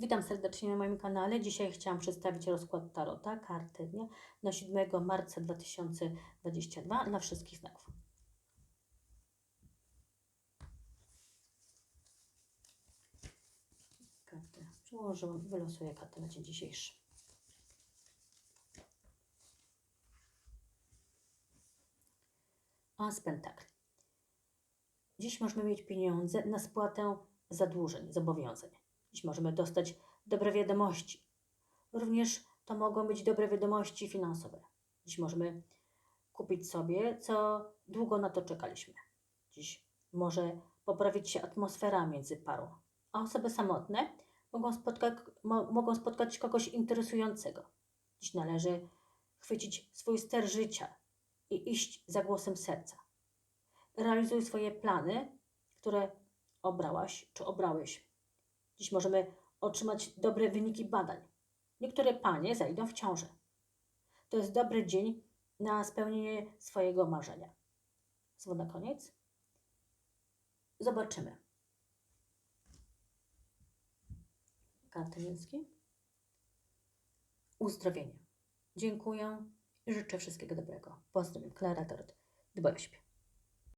Witam serdecznie na moim kanale. Dzisiaj chciałam przedstawić rozkład Tarota, karty dnia na 7 marca 2022 dla wszystkich znaków. Karty przełożyłam i wylosuję kartę na dzień dzisiejszy. As Pentakli. Dziś możemy mieć pieniądze na spłatę zadłużeń, zobowiązań. Dziś możemy dostać dobre wiadomości. Również to mogą być dobre wiadomości finansowe. Dziś możemy kupić sobie, co długo na to czekaliśmy. Dziś może poprawić się atmosfera między parą, a osoby samotne mogą spotkać, mo, mogą spotkać kogoś interesującego. Dziś należy chwycić swój ster życia i iść za głosem serca. Realizuj swoje plany, które obrałaś czy obrałeś. Dziś możemy otrzymać dobre wyniki badań. Niektóre panie zajdą w ciążę. To jest dobry dzień na spełnienie swojego marzenia. Słowo na koniec. Zobaczymy. Karty niebieskie. Uzdrowienie. Dziękuję i życzę wszystkiego dobrego. Pozdrawiam. Klara Tarot. Dbaj o siebie.